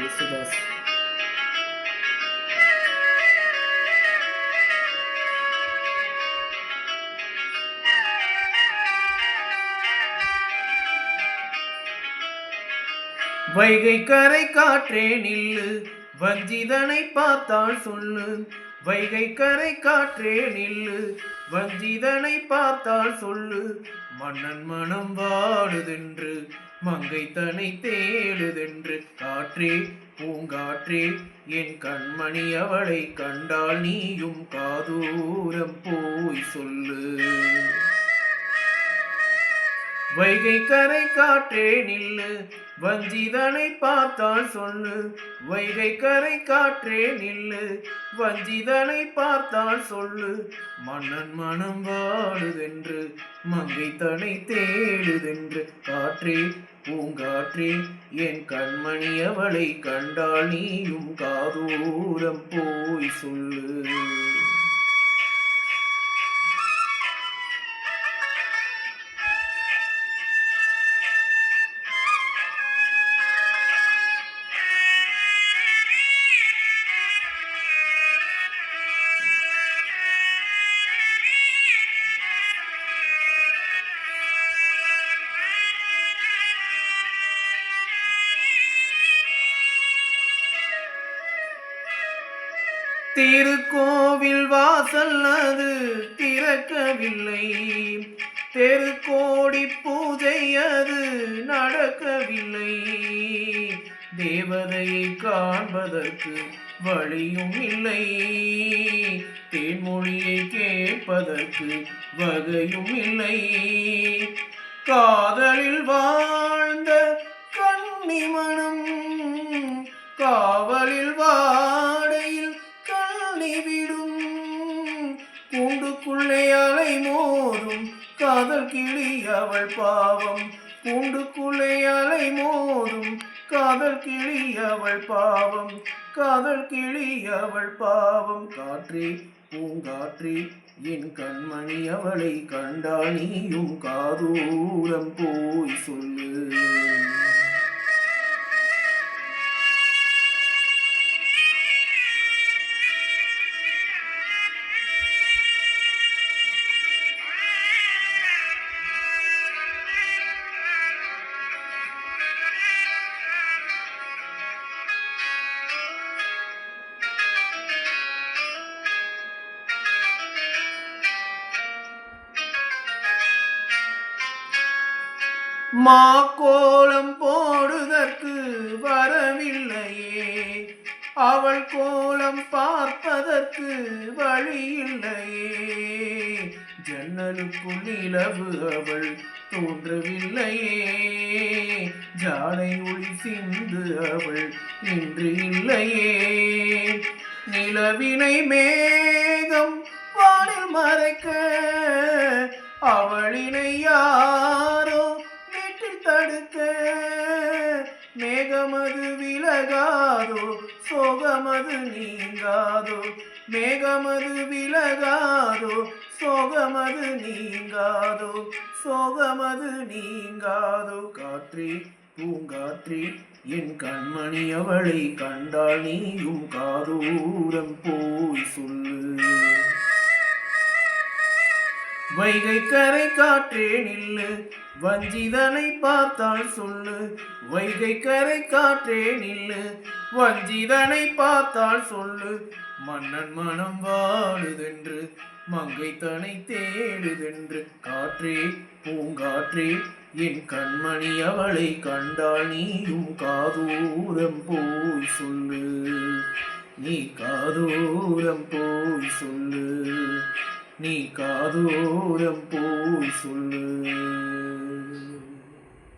இயேசுதாஸ் வைகை கரை காற்றே நில்லு வஞ்சிதனை பார்த்தால் சொல்லு. வைகை கரை காற்றே நில்லு. வஞ்சிதனை பார்த்தால் சொல்லு. மன்னன் மனம் வாடுதென்று. மங்கை தனை தேடுதென்று. காற்றே பூங்காற்றே என் கண்மணி அவளை கண்டால் நீயும் காதூரம் போய் சொல்லு. வைகை கரை காற்றே நில்லு வஞ்சிதனை பார்த்தால் சொல்லு. வைகை கரை காற்றே நில்லு வஞ்சிதனை பார்த்தால் சொல்லு. மன்னன் மனம் வாழுதென்று மங்கை தனை தேடுதென்று. காற்றே பூங்காற்றே என் கண்மணி அவளை கண்டால் நீயும் காதூரம் போய் சொல்லு. திருக்கோவில் வாசல் அது திறக்கவில்லை. தெருக்கோடி பூஜை அது நடக்கவில்லை. தேவதையை காண்பதற்கு வழியும் இல்லை. தேன்மொழியை கேட்பதற்கு வகையும் இல்லை. காதலில் வாழ்ந்த கன்னிமணம் கூண்டுக்குள்ளே அலை மோதும். காதல் கிளி அவள் பாவம். கூண்டுக்குள்ளே அலை மோதும். காதல் கிளி அவள் பாவம். காதல் கிளி அவள் பாவம். காற்றே பூங்காற்றே என் கண்மணி அவளை கண்டால் காதூரம் போய் சொல்லு. மாக்கோலம் போடுதற்கு வரவில்லையே. அவள் கோலம் பார்ப்பதற்கு வழியில்லையே. ஜன்னலுக்குள் நிலவு அவள் தோன்றவில்லையே. ஜாடை ஒளி சிந்து அவள் இன்று இல்லையே. நிலவினை மேகம் வானில் மறைக்க அவளினை யாரோ மேகமது விலகாதோ சோகமது நீங்காதோ. மேகமது விலகாதோ சோகமது நீங்காதோ. சோகமது நீங்காதோ காற்றே பூங்காற்றே என் கண்மணி அவளை கண்டால் நீயும் காதூரம் போய் சொல்லு. வைகை கரை காற்றே நில்லு. வஞ்சிதனை பார்த்தால் சொல்லு. வைகை கரை காற்றே நில்லு. வஞ்சிதனை பார்த்தால் சொல்லு. மன்னன் மனம் வாழுதென்று மங்கை தனை தேடுதென்று. காற்றே பூங்காற்றே என் கண்மணி அவளை கண்டால் நீயும் காதூரம் போய் சொல்லு. நீ காதூரம் போய் சொல்லு. நீ காதோரம் போய் சொல்லு.